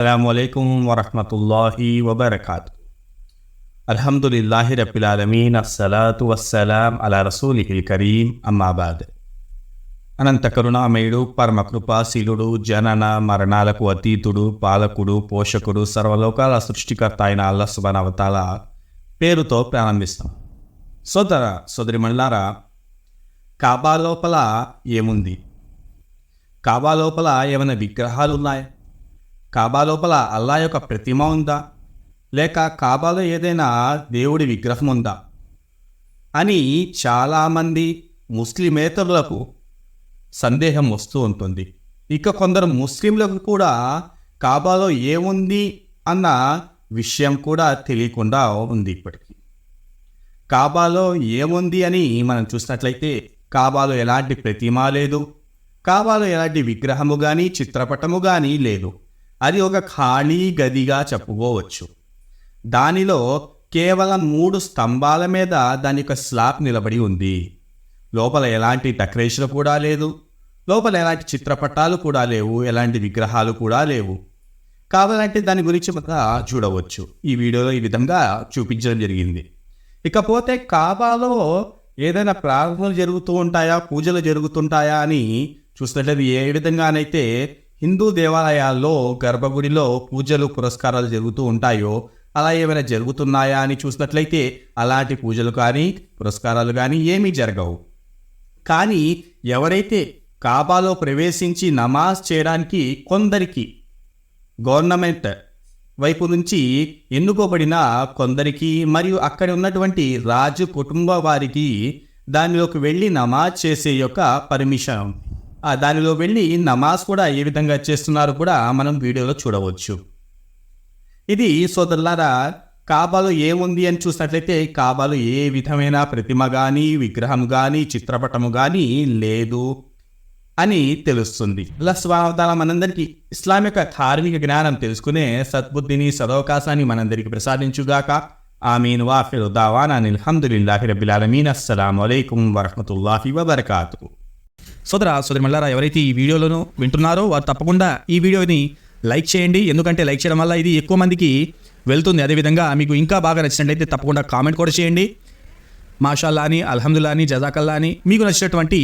అస్సలం వరహమతుల్లాహి వబర్కాత్ అల్హమ్దుల్లాహి రబ్బిల్ అస్సలాతు వస్సలాం అలా రసూలిహిల్ కరీం అమ్మాబాద్ అనంత కరుణామయుడు పరమకృపాశీలుడు జనన మరణాలకు అతీతుడు పాలకుడు పోషకుడు సర్వలోకాల సృష్టికర్త అయిన అల్లా సుబనవతాల పేరుతో ప్రారంభిస్తాం సోదర సోదరి మళ్ళారా కాబా లోపల ఏముంది కాబా లోపల ఏమైనా విగ్రహాలు ఉన్నాయా కాబా లోపల అల్లా యొక్క ప్రతిమ ఉందా? లేక కాబాలో ఏదైనా దేవుడి విగ్రహం ఉందా? అని చాలామంది ముస్లిమేతరులకు సందేహం వస్తూ ఉంటుంది. ఇక కొందరు ముస్లింలకు కూడా కాబాలో ఏముంది అన్న విషయం కూడా తెలియకుండా ఉంది ఇప్పటికీ. కాబాలో ఏముంది అని మనం చూసినట్లయితే కాబాలో ఎలాంటి ప్రతిమ లేదు. కాబాలో ఎలాంటి విగ్రహము కానీ చిత్రపటము కానీ లేదు. అది ఒక ఖాళీ గదిగా చెప్పుకోవచ్చు. దానిలో కేవలం మూడు స్తంభాల మీద దాని యొక్క స్లాబ్ నిలబడి ఉంది. లోపల ఎలాంటి డెకరేషన్ కూడా లేదు లోపల ఎలాంటి చిత్రపటాలు కూడా లేవు. ఎలాంటి విగ్రహాలు కూడా లేవు. కావాలంటే దాని గురించి మన చూడవచ్చు. ఈ వీడియోలో ఈ విధంగా చూపించడం జరిగింది. ఇకపోతే కాబాలో ఏదైనా ప్రార్థనలు జరుగుతూ ఉంటాయా? పూజలు జరుగుతుంటాయా అని చూసినట్లయితే ఏ విధంగానైతే హిందూ దేవాలయాల్లో గర్భగుడిలో పూజలు పురస్కారాలు జరుగుతూ ఉంటాయో అలా ఏమైనా జరుగుతున్నాయా అని చూసినట్లయితే అలాంటి పూజలు కానీ పురస్కారాలు కానీ ఏమీ జరగవు. కానీ ఎవరైతే కాబాలో ప్రవేశించి నమాజ్ చేయడానికి కొందరికి గవర్నమెంట్ వైపు నుంచి ఎన్నుకోబడిన కొందరికి మరియు అక్కడ ఉన్నటువంటి రాజు కుటుంబ వారికి దానిలోకి వెళ్ళి నమాజ్ చేసే యొక్క పర్మిషన్. దానిలో వెళ్ళి నమాజ్ కూడా ఏ విధంగా చేస్తున్నారో కూడా మనం వీడియోలో చూడవచ్చు. ఇది సోదరులారా కాబాలో ఏముంది అని చూసినట్లయితే కాబాలో ఏ విధమైన ప్రతిమ కానీ విగ్రహం కానీ చిత్రపటము కానీ లేదు అని తెలుస్తుంది. అలా స్వావతాల మనందరికీ ఇస్లామిక ధార్మిక జ్ఞానం తెలుసుకునే సద్బుద్ధిని సదవకాశాన్ని మనందరికీ ప్రసాదించుగాక. ఆమీన్. వాఫిర్ దావానా అనిల్ హమ్దులిల్లాహి రబ్బిల్ ఆలమీన్. వరహమతుల్లాహి వబర్కాతు సోదర సోదరి మళ్ళారా ఎవరైతే ఈ వీడియోలను వింటున్నారో వారు తప్పకుండా ఈ వీడియోని లైక్ చేయండి. ఎందుకంటే లైక్ చేయడం వల్ల ఇది ఎక్కువ మందికి వెళ్తుంది. అదేవిధంగా మీకు ఇంకా బాగా నచ్చినట్లయితే తప్పకుండా కామెంట్ కూడా చేయండి. మాషాల్లా అని అల్హమ్దుల్లా అని జజాకల్లా అని మీకు నచ్చినటువంటి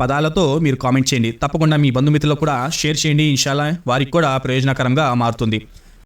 పదాలతో మీరు కామెంట్ చేయండి. తప్పకుండా మీ బంధుమిత్రులకు కూడా షేర్ చేయండి. ఇన్షాల్లా వారికి కూడా ప్రయోజనకరంగా మారుతుంది.